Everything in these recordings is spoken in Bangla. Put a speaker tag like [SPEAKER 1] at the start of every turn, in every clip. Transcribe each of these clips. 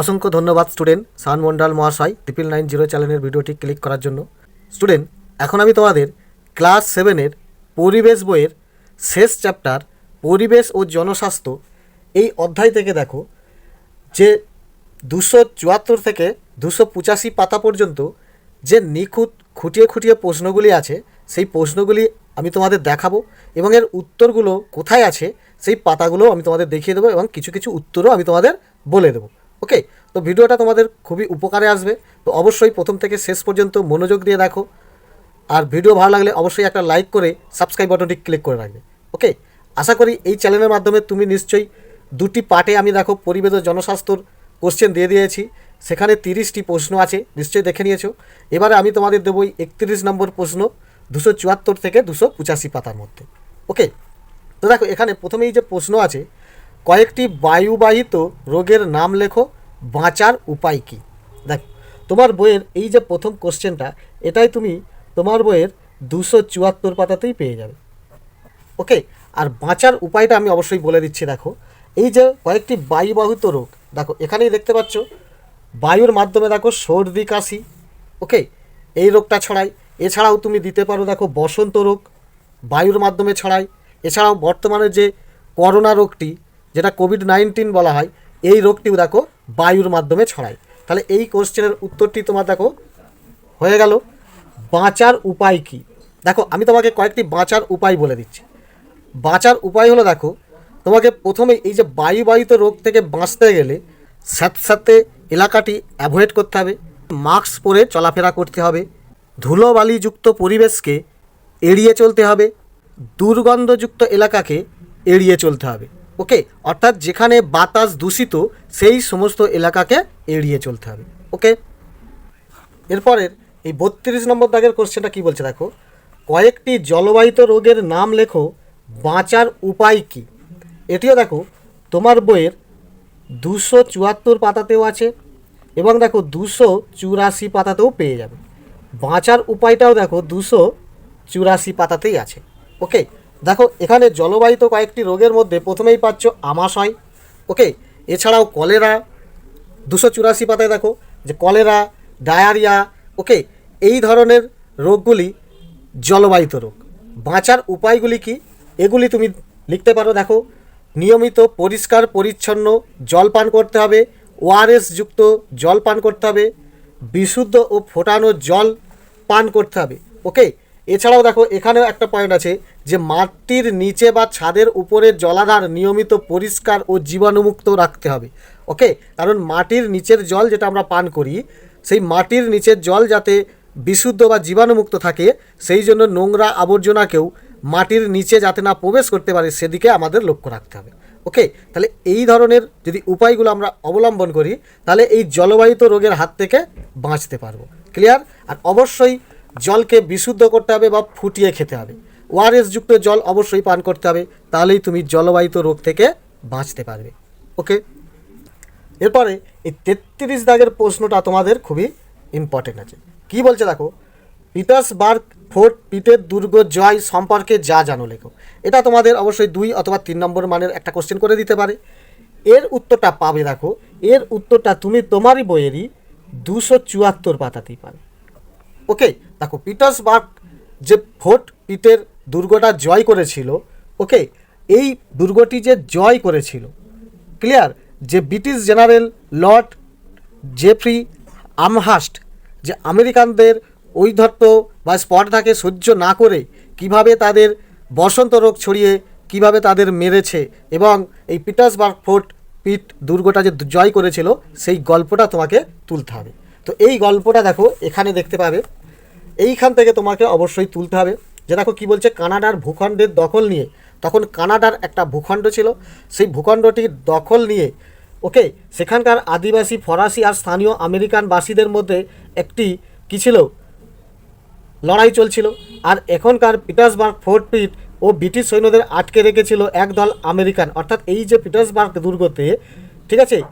[SPEAKER 1] অসংখ্য ধন্যবাদ, স্টুডেন্ট সান মন্ডল মহাশয় ট্রিপল নাইন জিরো চ্যানেলের ভিডিওটি ক্লিক করার জন্য। স্টুডেন্ট, এখন আমি তোমাদের ক্লাস সেভেনের পরিবেশ বইয়ের শেষ চ্যাপ্টার, পরিবেশ ও জনস্বাস্থ্য, এই অধ্যায় থেকে দেখো যে দুশো চুয়াত্তর থেকে দুশো পঁচাশি পাতা পর্যন্ত যে নিখুঁত খুঁটিয়ে খুঁটিয়ে প্রশ্নগুলি আছে, সেই প্রশ্নগুলি আমি তোমাদের দেখাবো এবং এর উত্তরগুলো কোথায় আছে, সেই পাতাগুলো আমি তোমাদের দেখিয়ে দেবো এবং কিছু কিছু উত্তরও আমি তোমাদের বলে দেবো। ওকে, তো ভিডিওটা তোমাদের খুবই উপকারে আসবে। তো অবশ্যই প্রথম থেকে শেষ পর্যন্ত মনোযোগ দিয়ে দেখো। আর ভিডিও ভালো লাগলে অবশ্যই একটা লাইক করে সাবস্ক্রাইব বাটনটি ক্লিক করে রাখবে। ওকে, আশা করি এই চ্যানেলের মাধ্যমে তুমি নিশ্চয়ই দুটি পার্টে আমি দেখো পরিবেশ জনস্বাস্থ্যর কোশ্চেন দিয়ে দিয়েছি। সেখানে তিরিশটি প্রশ্ন আছে, নিশ্চয়ই দেখে নিয়েছো। এবারে আমি তোমাদের দেবো একত্রিশ নম্বর প্রশ্ন দুশো চুয়াত্তর থেকে দুশো পঁচাশি পাতার মধ্যে। ওকে, তো দেখো এখানে প্রথমেই যে প্রশ্ন আছে কয়েকটি বায়ুবাহিত রোগের নাম লেখো, বাঁচার উপায় কী? দেখো, তোমার বইয়ের এই যে প্রথম কোশ্চেনটা, এটাই তুমি তোমার বইয়ের দুশো চুয়াত্তর পাতাতেই পেয়ে যাবে। ওকে, আর বাঁচার উপায়টা আমি অবশ্যই বলে দিচ্ছি, দেখো। এই যে কয়েকটি বায়ুবাহিত রোগ, দেখো, এখানেই দেখতে পাচ্ছ, বায়ুর মাধ্যমে দেখো সর্দি, কাশি, ওকে, এই রোগটা ছড়ায়। এছাড়াও তুমি দিতে পারো, দেখো, বসন্ত রোগ, বায়ুর মাধ্যমে ছড়ায়। এছাড়াও বর্তমানে যে করোনা রোগটি যেটা কোভিড নাইন্টিন বলা হয়, এই রোগটিও দেখো বায়ুর মাধ্যমে ছড়ায়। তাহলে এই কোশ্চেনের উত্তরটি তোমার দেখো, হয়ে গেল। বাঁচার উপায় কি? দেখো, আমি তোমাকে কয়েকটি বাঁচার উপায় বলে দিচ্ছি। বাঁচার উপায় হলো দেখো, তোমাকে প্রথমে এই যে বায়ুবাহিত রোগ থেকে বাঁচতে গেলে স্যাঁতস্যাঁতে এলাকাটি অ্যাভয়েড করতে হবে, মাস্ক পরে চলাফেরা করতে হবে, ধুলোবালিযুক্ত পরিবেশকে এড়িয়ে চলতে হবে, দুর্গন্ধযুক্ত এলাকাকে এড়িয়ে চলতে হবে। ওকে, অর্থাৎ যেখানে বাতাস দূষিত, সেই সমস্ত এলাকাকে এড়িয়ে চলতে হবে, ওকে? এরপরের, এই বত্রিশ নম্বর দাগের কোশ্চেনটা কি বলছে দেখো? কয়েকটি জলবাহিত রোগের নাম লেখো, বাঁচার উপায় কি? এটিও দেখো, তোমার বইয়ের দুশো চুয়াত্তর পাতাতেও আছে এবং দেখো দুশো চুরাশি পাতাতেও পেয়ে যাবে। বাঁচার উপায়টাও দেখো, দুশো চুরাশি পাতাতেই আছে, ওকে? দেখো, এখানে জলবাহিত কয়েকটি রোগের মধ্যে প্রথমেই পাচ্ছ আমাশয়। ওকে, এছাড়াও কলেরা, দুশো চুরাশি পাতায় দেখো, যে কলেরা, ডায়ারিয়া, ওকে, এই ধরনের রোগগুলি জলবাহিত রোগ। বাঁচার উপায়গুলি কি? এগুলি তুমি লিখতে পারো, দেখো। নিয়মিত পরিষ্কার, পরিচ্ছন্ন জল পান করতে হবে ওআরএস যুক্ত জল পান করতে হবে, বিশুদ্ধ ও ফোটানো জল পান করতে হবে, ওকে? এছাড়াও দেখো, এখানেও একটা পয়েন্ট আছে যে মাটির নিচে বা ছাদের উপরের জলাধার নিয়মিত পরিষ্কার ও জীবাণুমুক্ত রাখতে হবে ওকে কারণ মাটির নিচের জল যেটা আমরা পান করি, সেই মাটির নিচের জল যাতে বিশুদ্ধ বা জীবাণুমুক্ত থাকে, সেই জন্য নোংরা আবর্জনাকেও মাটির নিচে যাতে না প্রবেশ করতে পারে, সেদিকে আমাদের লক্ষ্য রাখতে হবে ওকে তাহলে এই ধরনের যদি উপায়গুলো আমরা অবলম্বন করি, তাহলে এই জলবাহিত রোগের হাত থেকে বাঁচতে পারব ক্লিয়ার আর অবশ্যই জলকে বিশুদ্ধ করতে হবে বা ফুটিয়ে খেতে হবে। ওআরএস যুক্ত জল অবশ্যই পান করতে হবে, তাহলেই তুমি জলবাহিত রোগ থেকে বাঁচতে পারবে। ওকে এরপরে এই তেত্রিশ দাগের প্রশ্নটা তোমাদের খুবই ইম্পর্টেন্ট আছে। কি বলছে দেখো? পিটার্সবার্গ ফোর্ট পিটের দুর্গ জয় সম্পর্কে যা জানো লেখো। এটা তোমাদের অবশ্যই দুই অথবা তিন নম্বর মানের একটা কোশ্চেন করে দিতে পারে। এর উত্তরটা পাবে দেখো, এর উত্তরটা তুমি তোমারই বইয়েরই দুশো চুয়াত্তর পাতাতেই পাবে। ওকে, দেখো, পিটার্সবার্গ যে ফোর্ট পিটের দুর্গটা জয় করেছিল, ওকে, এই দুর্গটি যে জয় করেছিল, ক্লিয়ার? যে British general Lord Jeffery Amherst, যে আমেরিকানদের ঐধত্ব বা স্পর্ধাকে সহ্য না করে কীভাবে তাদের বসন্ত রোগ ছড়িয়ে কীভাবে তাদের মেরেছে এবং এই পিটার্সবার্গ ফোর্ট পিট দুর্গটা যে জয় করেছিল, সেই গল্পটা তোমাকে তুলতে হবে। তো এই গল্পটা দেখো, এখানে দেখতে পাবে। এইখান থেকে তোমাকে অবশ্যই তুলতে হবে। যে দেখো কী বলছে, কানাডার ভূখণ্ডের দখল নিয়ে, তখন কানাডার একটা ভূখণ্ড ছিল। সেই ভূখণ্ডটির দখল নিয়ে, ওকে, সেখানকার আদিবাসী, ফরাসি আর স্থানীয় আমেরিকানবাসীদের মধ্যে একটি কী ছিল? লড়াই চলছিল। আর এখনকার পিটার্সবার্গ, ফোর্ট পিট ও ব্রিটিশ সৈন্যদের আটকে রেখেছিল একদল আমেরিকান। অর্থাৎ এই যে পিটার্সবার্গ দুর্গতে, ঠিক আছে,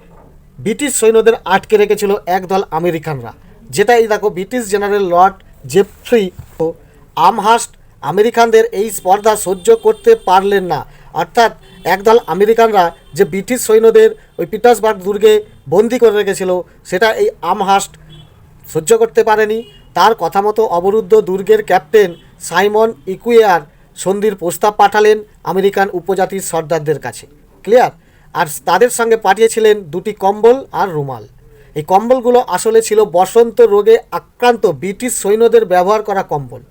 [SPEAKER 1] ব্রিটিশ সৈন্যদের আটকে রেখেছিল একদল আমেরিকানরা। যেটা এই দেখো, ব্রিটিশ জেনারেল লর্ড জেফ্রি ও আমহাস্ট আমেরিকানদের এই স্পর্ধা সহ্য করতে পারলেন না। অর্থাৎ একদল আমেরিকানরা যে ব্রিটিশ সৈন্যদের ওই পিটার্সবার্গ দুর্গে বন্দি করে রেখেছিল, সেটা এই আমহাস্ট সহ্য করতে পারেনি। তার কথা মতো অবরুদ্ধ দুর্গের ক্যাপ্টেন সাইমন ইকুয়ার সন্ধির প্রস্তাব পাঠালেন আমেরিকান উপজাতির সর্দারদের কাছে। ক্লিয়ার? আর তাদের সঙ্গে পাঠিয়েছিলেন দুটি কম্বল আর রুমাল। এই কম্বলগুলো আসলে ছিল বসন্ত রোগে আক্রান্ত ব্রিটিশ সৈন্যদের ব্যবহার করা কম্বল।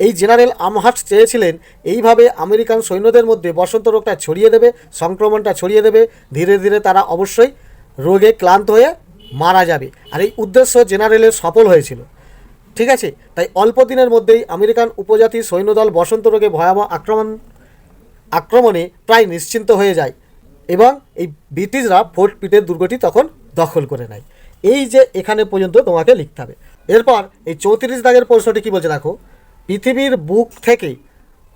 [SPEAKER 1] এই জেনারেল আমহার্ট চেয়েছিলেন এইভাবে আমেরিকান সৈন্যদের মধ্যে বসন্ত রোগটা ছড়িয়ে দেবে, সংক্রমণটা ছড়িয়ে দেবে, ধীরে ধীরে তারা অবশ্যই রোগে ক্লান্ত হয়ে মারা যাবে। আর এই উদ্দেশ্য জেনারেলের সফল হয়েছিল। ঠিক আছে? তাই অল্প দিনের মধ্যেই আমেরিকান উপজাতি সৈন্যদল বসন্ত রোগে ভয়াবহ আক্রমণ, আক্রমণে প্রায় নিশ্চিন্ত হয়ে যায়। এবং এই ব্রিটিশরা ফোর্ট পিটের দুর্গটি তখন দখল করে নেয়। এই যে এখানে পর্যন্ত তোমাকে লিখতে হবে। এরপর এই চৌত্রিশ দাগের প্রশ্নটি কী বলছে দেখো? পৃথিবীর বুক থেকে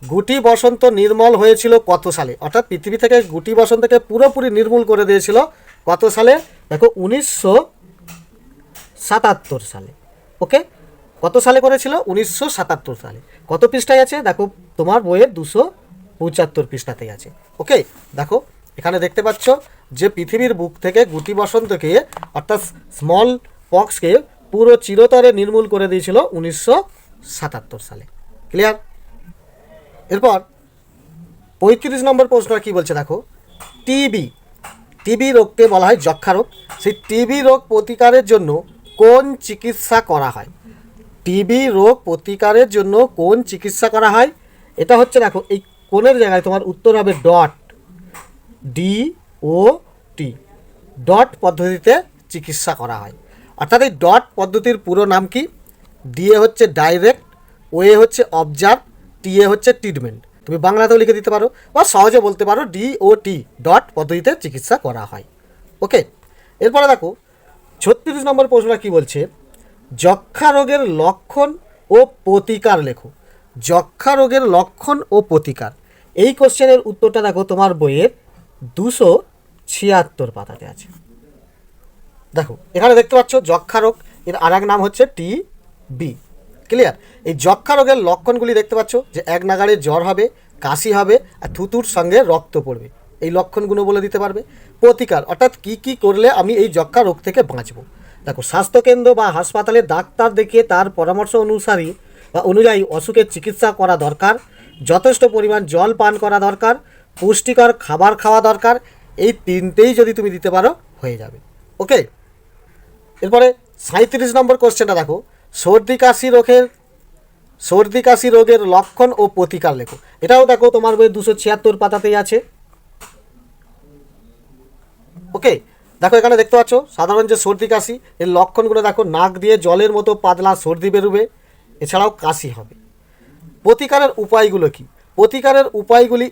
[SPEAKER 1] গুটি বসন্ত নির্মল হয়েছিল কত সালে? অর্থাৎ পৃথিবী থেকে গুটি বসন্তকে পুরোপুরি নির্মূল করে দিয়েছিল কত সালে? দেখো, উনিশশো সাতাত্তর সালে। ওকে? কত সালে করেছিল? উনিশশো সাতাত্তর সালে। কত পৃষ্ঠায় আছে? দেখো, তোমার বইয়ের দুশো পঁচাত্তর পৃষ্ঠাতেই আছে। ওকে? দেখো, এখানে দেখতে পাচ্ছ যে পৃথিবীর বুক থেকে গুটি বসন্তকে, অর্থাৎ স্মল পক্সকে পুরো চিরতরে নির্মূল করে দিয়েছিল উনিশশো সাতাত্তর সালে। ক্লিয়ার এরপর পঁয়ত্রিশ নম্বর প্রশ্ন কি বলছে দেখো? টিবি টিবি রোগকে বলা হয় যক্ষা রোগ। সেই টিবি রোগ প্রতিকারের জন্য কোন চিকিৎসা করা হয়? টিবি রোগ প্রতিকারের জন্য কোন চিকিৎসা করা হয়? এটা হচ্ছে দেখো, এই কোনের জায়গায় তোমার উত্তর হবে dot D O T dot পদ্ধতিতে চিকিৎসা করা হয়। অর্থাৎ এই ডট পদ্ধতির পুরো নাম কি? ডিএ হচ্ছে ডাইরেক্ট ওয়ে হচ্ছে অবজার্ভ টিএ হচ্ছে ট্রিটমেন্ট তুমি বাংলাতেও লিখে দিতে পারো বা সহজে বলতে পারো ডি ও টি ডট পদ্ধতিতে চিকিৎসা করা হয়। ওকে, এরপরে দেখো, ছত্রিশ নম্বর প্রশ্নটা কি বলছে? যক্ষা রোগের লক্ষণ ও প্রতিকার লেখো। যক্ষা রোগের লক্ষণ ও প্রতিকার। এই কোশ্চেনের উত্তরটা দেখো তোমার বইয়ের দুশো ছিয়াত্তর পাতাতে আছে। দেখো, এখানে দেখতে পাচ্ছ যক্ষা রোগ এর আর এক নাম হচ্ছে টি বি। ক্লিয়ার এই যক্ষা রোগের লক্ষণগুলি দেখতে পাচ্ছ যে এক নাগাড়ে জ্বর হবে, কাশি হবে আর থুতুর সঙ্গে রক্ত পড়বে। এই লক্ষণগুলো বলে দিতে পারবে। প্রতিকার, অর্থাৎ কি কি করলে আমি এই যক্ষা রোগ থেকে বাঁচবো? দেখো, স্বাস্থ্যকেন্দ্র বা হাসপাতালে ডাক্তার দেখিয়ে তার পরামর্শ অনুসারী বা অনুযায়ী অসুখের চিকিৎসা করা দরকার, যথেষ্ট পরিমাণ জল পান করা দরকার, পুষ্টিকর খাবার খাওয়া দরকার এই তিনটেই যদি তুমি দিতে পারো, হয়ে যাবে। ওকে এরপরে সাঁত্রিশ নম্বর কোশ্চেনটা দেখো। সর্দি, কাশি রোগের, সর্দি, কাশি রোগের লক্ষণ ও প্রতিকার লেখো। এটাও দেখো তোমার বই দুশো ছিয়াত্তর পাতাতেই আছে। ওকে দেখো এখানে দেখতে পাচ্ছ, সাধারণ যে সর্দি, কাশি, এর লক্ষণগুলো দেখো, নাক দিয়ে জলের মতো পাতলা সর্দি বেরোবে, এছাড়াও কাশি হবে। প্রতিকারের উপায়গুলো কি? প্রতিকারের উপায়গুলি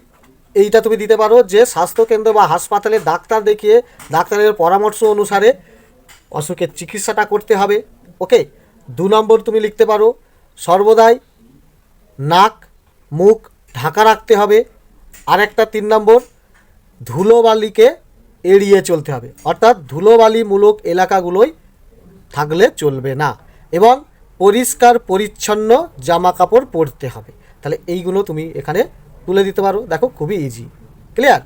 [SPEAKER 1] এইটা তুমি দিতে পারো যে স্বাস্থ্যকেন্দ্র বা হাসপাতালে ডাক্তার দেখিয়ে ডাক্তারের পরামর্শ অনুসারে অসুখের চিকিৎসাটা করতে হবে, ওকে? দু নম্বর তুমি লিখতে পারো, সর্বদাই নাক, মুখ ঢাকা রাখতে হবে। আর একটা তিন নম্বর, ধুলোবালিকে এড়িয়ে চলতে হবে। অর্থাৎ ধুলোবালিমূলক এলাকাগুলোই থাকলে চলবে না এবং পরিষ্কার, পরিচ্ছন্ন জামা কাপড় পরতে হবে। তাহলে এইগুলো তুমি এখানে তুলে দিতে পারো। দেখো, খুবই ইজি ক্লিয়ার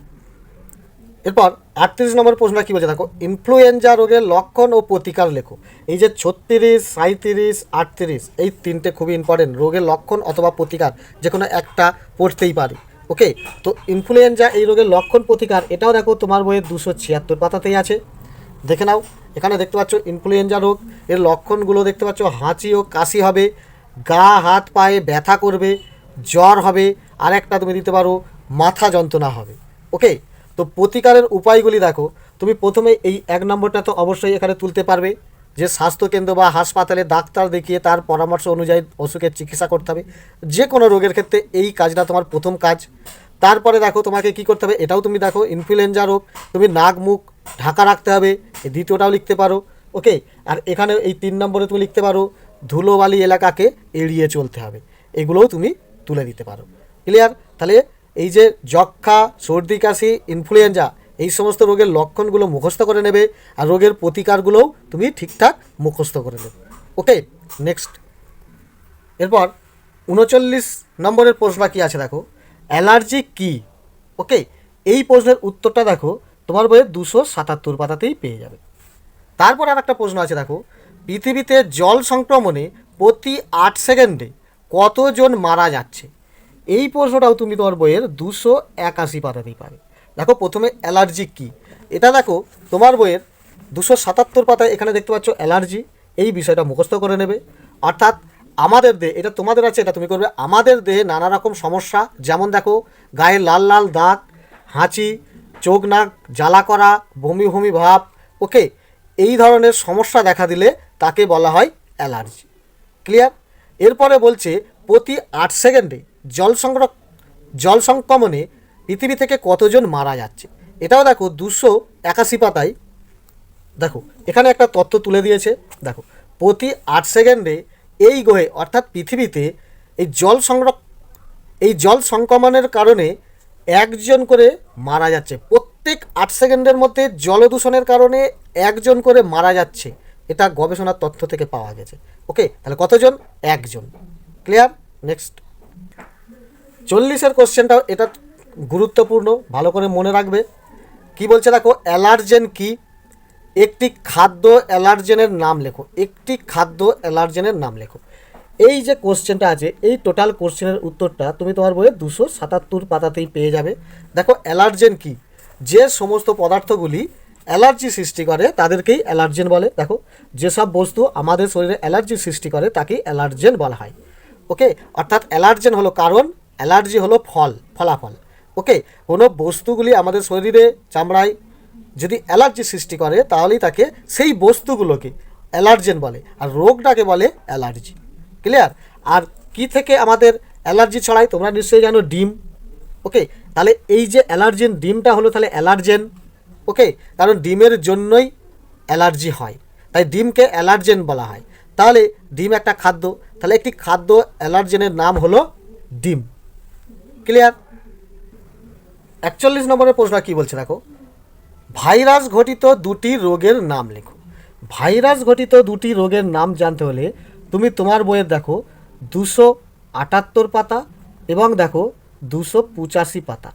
[SPEAKER 1] এরপর, আটত্রিশ নম্বর প্রশ্নটা কী বলছে? দেখো ইনফ্লুয়েঞ্জা রোগের লক্ষণ ও প্রতিকার লেখো। এই যে ছত্রিশ সাঁত্রিশ আটত্রিশ, এই তিনটে খুবই ইম্পর্টেন্ট রোগের লক্ষণ অথবা প্রতিকার যে কোনো একটা পড়তেই পারি। ওকে তো ইনফ্লুয়েঞ্জা এই রোগের লক্ষণ, প্রতিকার, এটাও দেখো তোমার বইয়ের দুশো ছিয়াত্তর পাতাতেই আছে। দেখে নাও, এখানে দেখতে পাচ্ছ ইনফ্লুয়েঞ্জা রোগ। এর লক্ষণগুলো দেখতে পাচ্ছ, হাঁচি ও কাশি হবে, গা, হাত, পায়ে ব্যথা করবে, জ্বর হবে আর একটা তুমি দিতে পারো, মাথা যন্ত্রণা হবে। ওকে? তো প্রতিকারের উপায়গুলি দেখো। তুমি প্রথমে এই এক নম্বরটা তো অবশ্যই এখানে তুলতে পারবে যে স্বাস্থ্যকেন্দ্র বা হাসপাতালে ডাক্তার দেখিয়ে তার পরামর্শ অনুযায়ী অসুখের চিকিৎসা করতে হবে। যে কোনো রোগের ক্ষেত্রে এই কাজটা তোমার প্রথম কাজ। তারপরে দেখো তোমাকে কি করতে হবে, এটাও তুমি দেখো, ইনফ্লুয়েঞ্জা রোগ। তুমি নাক, মুখ ঢাকা রাখতে হবে, এই দ্বিতীয়টাও লিখতে পারো। ওকে? আর এখানে এই তিন নম্বরে তুমি লিখতে পারো, ধুলোবালি এলাকাকে এড়িয়ে চলতে হবে। এগুলোও তুমি তুলে দিতে পারো। ক্লিয়ার তাহলে এই যে যক্ষা সর্দি, কাশি ইনফ্লুয়েঞ্জা এই সমস্ত রোগের লক্ষণগুলো মুখস্থ করে নেবে আর রোগের প্রতিকারগুলোও তুমি ঠিকঠাক মুখস্থ করে নেবে। ওকে নেক্সট এরপর উনচল্লিশ নম্বরের প্রশ্ন কি আছে, দেখো। অ্যালার্জি কি? ওকে এই প্রশ্নের উত্তরটা দেখো, তোমার বইয়ের দুশো সাতাত্তর পাতাতেই পেয়ে যাবে। তারপর আর একটা প্রশ্ন আছে, দেখো। পৃথিবীতে জল সংক্রমণে প্রতি আট সেকেন্ডে কতজন মারা যাচ্ছে? এই প্রশ্নটাও তুমি তোমার বইয়ের দুশো একাশি পাতাতেই পাবে। দেখো, প্রথমে অ্যালার্জি কী? এটা দেখো, তোমার বইয়ের দুশো সাতাত্তর পাতায় এখানে দেখতে পাচ্ছ অ্যালার্জি, এই বিষয়টা মুখস্থ করে নেবে। অর্থাৎ আমাদের দেহে, এটা তোমাদের আছে, এটা তুমি করবে, আমাদের দেহে নানা রকম সমস্যা, যেমন দেখো, গায়ে লাল লাল দাগ, হাঁচি, চোখ নাক, জ্বালা করা, বমি বমি ভাব, ওকে? এই ধরনের সমস্যা দেখা দিলে তাকে বলা হয় অ্যালার্জি। ক্লিয়ার? এরপরে বলছে, প্রতি আট সেকেন্ডে জল সংগ্রহ, জল সংক্রমণে পৃথিবী থেকে কতজন মারা যাচ্ছে? এটাও দেখো দুশো একাশি পাতায়। দেখো, এখানে একটা তথ্য তুলে দিয়েছে। দেখো, প্রতি আট সেকেন্ডে এই গ্রহে, অর্থাৎ পৃথিবীতে এই জল সংরক্ষ এই জল সংক্রমণের কারণে একজন করে মারা যাচ্ছে। প্রত্যেক আট সেকেন্ডের মধ্যে জলদূষণের কারণে একজন করে মারা যাচ্ছে। এটা গবেষণার তথ্য থেকে পাওয়া গেছে। ওকে, তাহলে কতজন? একজন। ক্লিয়ার? নেক্সট। চল্লিশের কোশ্চেনটাও এটা গুরুত্বপূর্ণ, ভালো করে মনে রাখবে। কি বলছে দেখো, অ্যালার্জেন কি? একটি খাদ্য অ্যালার্জেনের নাম লেখো, একটি খাদ্য অ্যালার্জেনের নাম লেখো। এই যে কোশ্চেনটা আছে, এই টোটাল কোশ্চেনের উত্তরটা তুমি তোমার বইয়ে দুশো সাতাত্তর পাতাতেই পেয়ে যাবে। দেখো, অ্যালার্জেন কি? যে সমস্ত পদার্থগুলি অ্যালার্জি সৃষ্টি করে, তাদেরকেই অ্যালার্জেন বলে। দেখো, যেসব বস্তু আমাদের শরীরে অ্যালার্জি সৃষ্টি করে, তাকেই অ্যালার্জেন বলা হয়। ওকে? অর্থাৎ অ্যালার্জেন হলো কারণ অ্যালার্জি হলো ফল, ফলাফল। ওকে, কোনো বস্তুগুলি আমাদের শরীরে চামড়ায় যদি অ্যালার্জি সৃষ্টি করে, তাহলেই তাকে সেই বস্তুগুলোকে অ্যালার্জেন বলে, আর রোগটাকে বলে অ্যালার্জি। ক্লিয়ার? আর কি থেকে আমাদের অ্যালার্জি ছড়ায়, তোমরা নিশ্চয়ই জানো ডিম। ওকে, তাহলে এই যে অ্যালার্জেন, ডিমটা হলো তাহলে অ্যালার্জেন। ওকে, কারণ ডিমের জন্যই অ্যালার্জি হয়, তাই ডিমকে অ্যালার্জেন বলা হয়। তাহলে ডিম একটা খাদ্য, তাহলে একটি খাদ্য অ্যালার্জেনের নাম হলো ডিম। ক্লিয়ার একচল্লিশ নম্বরের প্রশ্ন কী বলছে দেখো? ভাইরাস ঘটিত দুটি রোগের নাম লেখো। ভাইরাস ঘটিত দুটি রোগের নাম জানতে হলে তুমি তোমার বইয়ের দেখো, দুশো আটাত্তর পাতা এবং দেখো, দুশো পঁচাশি পাতা।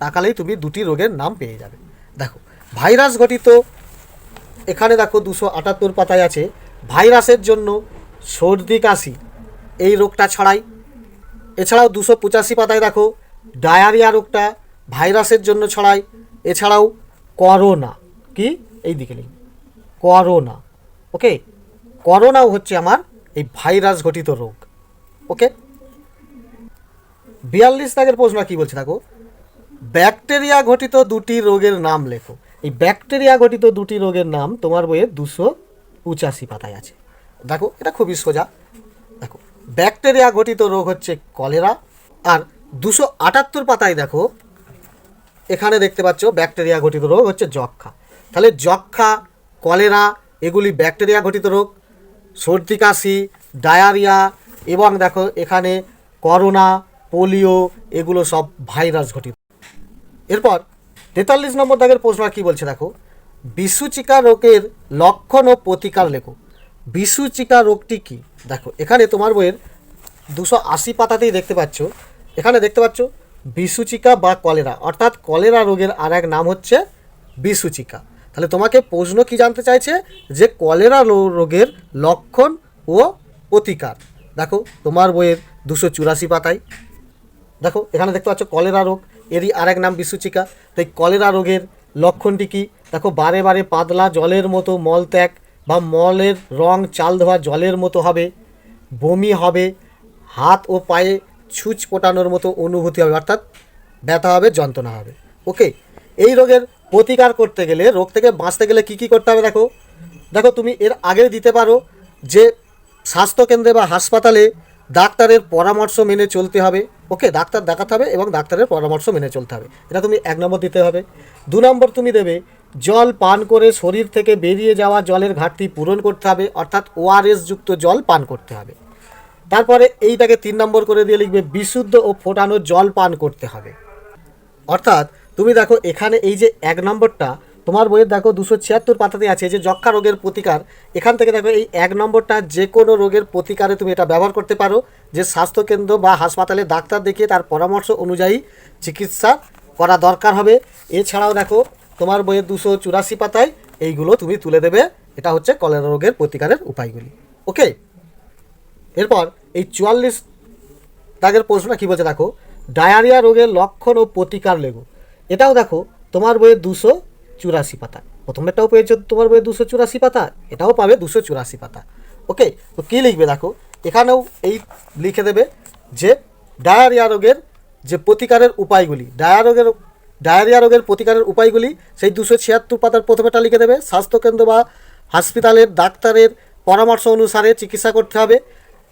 [SPEAKER 1] তাকালেই তুমি দুটি রোগের নাম পেয়ে যাবে। দেখো, ভাইরাস ঘটিত, এখানে দেখো দুশো আটাত্তর পাতায় আছে, ভাইরাসের জন্য সর্দি কাশি, এই রোগটা ছড়ায়। এছাড়াও দুশো পঁচাশি পাতায় দেখো, ডায়ারিয়া রোগটা ভাইরাসের জন্য ছড়ায়, এছাড়াও করোনা। কি? এই দিকে লিখি করোনা। ওকে? করোনাও হচ্ছে আমার এই ভাইরাস ঘটিত রোগ। ওকে? বিয়াল্লিশ দাগের প্রশ্ন কি বলছে দেখো? ব্যাকটেরিয়া ঘটিত দুটি রোগের নাম লেখো। এই ব্যাকটেরিয়া ঘটিত দুটি রোগের নাম তোমার বইয়ের দুশো পঁচাশি পাতায় আছে। দেখো, এটা খুবই সোজা। ব্যাকটেরিয়া ঘটিত রোগ হচ্ছে কলেরা। আর দুশো আটাত্তর পাতায় দেখো, এখানে দেখতে পাচ্ছ ব্যাকটেরিয়া ঘটিত রোগ হচ্ছে যক্ষা তাহলে যক্ষা কলেরা, এগুলি ব্যাকটেরিয়া ঘটিত রোগ। সর্দি, কাশি, ডায়ারিয়া এবং দেখো এখানে করোনা, পোলিও, এগুলো সব ভাইরাস ঘটিত এরপর তেতাল্লিশ নম্বর দাগের প্রশ্ন কী বলছে দেখো? বিশুচিকা রোগের লক্ষণ ও প্রতিকার লেখো। বিশুচিকা রোগটি কি? দেখো, এখানে তোমার বইয়ের দুশো আশি পাতাতেই দেখতে পাচ্ছ। এখানে দেখতে পাচ্ছ বিশুচিকা বা কলেরা। অর্থাৎ কলেরা রোগের আর এক নাম হচ্ছে বিশুচিকা তাহলে তোমাকে প্রশ্ন কি জানতে চাইছে? যে কলেরা রোগের লক্ষণ ও প্রতিকার দেখো, তোমার বইয়ের দুশো চুরাশি পাতায়। দেখো, এখানে দেখতে পাচ্ছ কলেরা রোগ, এরই আরেক নাম বিশুচিকা তো এই কলেরা রোগের লক্ষণটি কী? দেখো, বারে বারে পাতলা জলের মতো মলত্যাগ বা মলের রং চাল ধোয়া জলের মতো হবে, বমি হবে, হাত ও পায়ে ছুঁচ পোটানোর মতো অনুভূতি হবে, অর্থাৎ ব্যথা হবে, যন্ত্রণা হবে। ওকে এই রোগের প্রতিকার করতে গেলে, রোগ থেকে বাঁচতে গেলে কি কি করতে হবে দেখো? দেখো, তুমি এর আগে দিতে পারো যে স্বাস্থ্যকেন্দ্রে বা হাসপাতালে ডাক্তারের পরামর্শ মেনে চলতে হবে। ওকে ডাক্তার দেখাতে হবে এবং ডাক্তারের পরামর্শ মেনে চলতে হবে। এটা তুমি এক নম্বর দিতে হবে। দু নম্বর তুমি দেবে জল পান করে শরীর থেকে বেরিয়ে যাওয়া জলের ঘাটতি পূরণ করতে হবে, অর্থাৎ ওআরএস যুক্ত জল পান করতে হবে। তারপরে এইটাকে তিন নম্বর করে দিয়ে লিখবে, বিশুদ্ধ ও ফোটানো জল পান করতে হবে। অর্থাৎ তুমি দেখো এখানে এই যে এক নম্বরটা, তোমার বইয়ের দেখো দুশো ছিয়াত্তর পাতাতে আছে যে যক্ষা রোগের প্রতিকার। এখান থেকে দেখো এই এক নম্বরটা যে কোনো রোগের প্রতিকারে তুমি এটা ব্যবহার করতে পারো, যে স্বাস্থ্যকেন্দ্র বা হাসপাতালে ডাক্তার দেখিয়ে তার পরামর্শ অনুযায়ী চিকিৎসা করা দরকার হবে। এছাড়াও দেখো তোমার বইয়ের দুশো চুরাশি পাতায় এইগুলো তুমি তুলে দেবে। এটা হচ্ছে কলেরা রোগের প্রতিকারের উপায়গুলি। ওকে এরপর এই চুয়াল্লিশ দাগের প্রশ্নটা কী বলছে দেখো? ডায়ারিয়া রোগের লক্ষণ ও প্রতিকার লেগো। এটাও দেখো, তোমার বইয়ের দুশো চুরাশি পাতা। প্রথমেরটাও পেয়েছ তোমার বইয়ের দুশো চুরাশি পাতা, এটাও পাবে দুশো চুরাশি পাতা। ওকে তো কী লিখবে দেখো? এখানেও এই লিখে দেবে যে, ডায়ারিয়া রোগের যে প্রতিকারের উপায়গুলি ডায়া রোগের ডায়রিয়া রোগের প্রতিকারের উপায়গুলি সেই দুশো ছিয়াত্তর পাতার প্রথমেটা লিখে দেবে। স্বাস্থ্যকেন্দ্র বা হাসপাতালের ডাক্তারের পরামর্শ অনুসারে চিকিৎসা করতে হবে।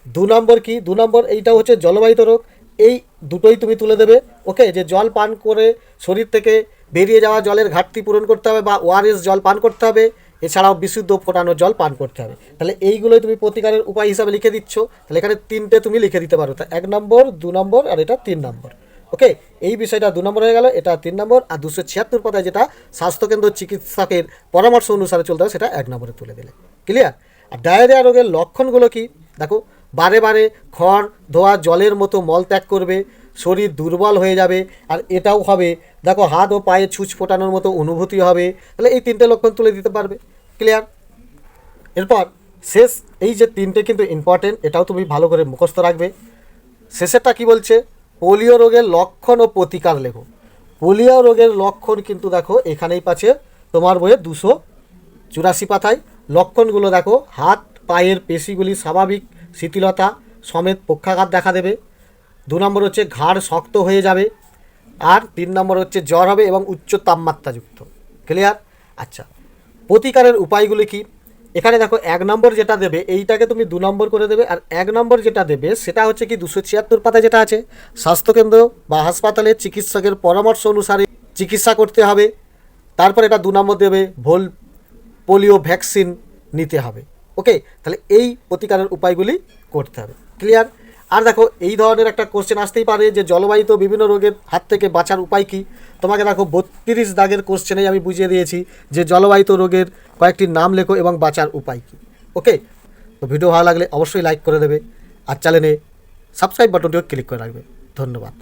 [SPEAKER 1] দু নম্বর কি? দু নম্বর এইটা হচ্ছে জলবাহিত রোগ। এই দুটোই তুমি তুলে দেবে। ওকে? যে জল পান করে শরীর থেকে বেরিয়ে যাওয়া জলের ঘাটতি পূরণ করতে হবে বা ওআরএস জল পান করতে হবে। এছাড়াও বিশুদ্ধ ফোটানো জল পান করতে হবে। তাহলে এইগুলোই তুমি প্রতিকারের উপায় হিসাবে লিখে দিচ্ছ। তাহলে এখানে তিনটে তুমি লিখে দিতে পারো। তা এক নম্বর, দু নম্বর আর এটা তিন নম্বর। ওকে, এই বিষয়টা দু নম্বর হয়ে গেল, এটা তিন নম্বর, আর দুশো ছিয়াত্তর পাতায় যেটা স্বাস্থ্যকেন্দ্র চিকিৎসকের পরামর্শ অনুসারে চলতে হবে, সেটা এক নম্বরে তুলে দিলে। ক্লিয়ার আর ডায়রিয়া রোগের লক্ষণগুলো কি? দেখো, বারে বারে খড় ধোয়া, জলের মতো মল ত্যাগ করবে, শরীর দুর্বল হয়ে যাবে, আর এটাও হবে, দেখো, হাত ও পায়ে ছুঁচ ফোটানোর মতো অনুভূতি হবে, তাহলে এই তিনটে লক্ষণ তুলে দিতে পারবে। ক্লিয়ার এরপর, শেষ, এই যে তিনটে কিন্তু ইম্পর্টেন্ট এটাও তুমি ভালো করে মুখস্থ রাখবে। শেষেরটা কি বলছে? পোলিও রোগের লক্ষণ ও প্রতিকার লেখো। পোলিও রোগের লক্ষণ কিন্তু দেখো, এখানেই পাচ্ছে তোমার বইয়ে দুশো চুরাশি পাতায়। লক্ষণগুলো দেখো, হাত, পায়ের পেশিগুলি স্বাভাবিক, শিথিলতা, সমেত পক্ষাঘাত দেখা দেবে। দু নম্বর হচ্ছে ঘাড় শক্ত হয়ে যাবে। আর তিন নম্বর হচ্ছে জ্বর হবে এবং উচ্চ তাপমাত্রাযুক্ত। ক্লিয়ার আচ্ছা। প্রতিকারের উপায়গুলি কি? এখানে দেখো এক নম্বর যেটা দেবে, এইটাকে তুমি দু নম্বর করে দেবে, আর এক নম্বর যেটা দেবে সেটা হচ্ছে কি দুশো ছিয়াত্তর পাতা যেটা আছে, স্বাস্থ্যকেন্দ্র বা হাসপাতালে চিকিৎসকের পরামর্শ অনুসারে চিকিৎসা করতে হবে। তারপর এটা দু নম্বর দেবে, ভোল পোলিও ভ্যাকসিন নিতে হবে। ওকে তাহলে এই প্রতিকারের উপায়গুলি করতে হবে। ক্লিয়ার আর দেখো, এই ধরনের একটা কোশ্চেন আসতেই পারে যে জলবায়ুতে বিভিন্ন রোগের হাত থেকে বাঁচার উপায় কী? তোমাকে দেখো বত্রিশ দাগের কোশ্চেনেই আমি বুঝিয়ে দিয়েছি যে জলবায়িত রোগের কয়েকটি নাম লেখো এবং বাঁচার উপায় কী? ওকে তো ভিডিও ভালো লাগলে অবশ্যই লাইক করে দেবে। আর চ্যানেলে সাবস্ক্রাইব বাটনটিও ক্লিক করে রাখবে। ধন্যবাদ।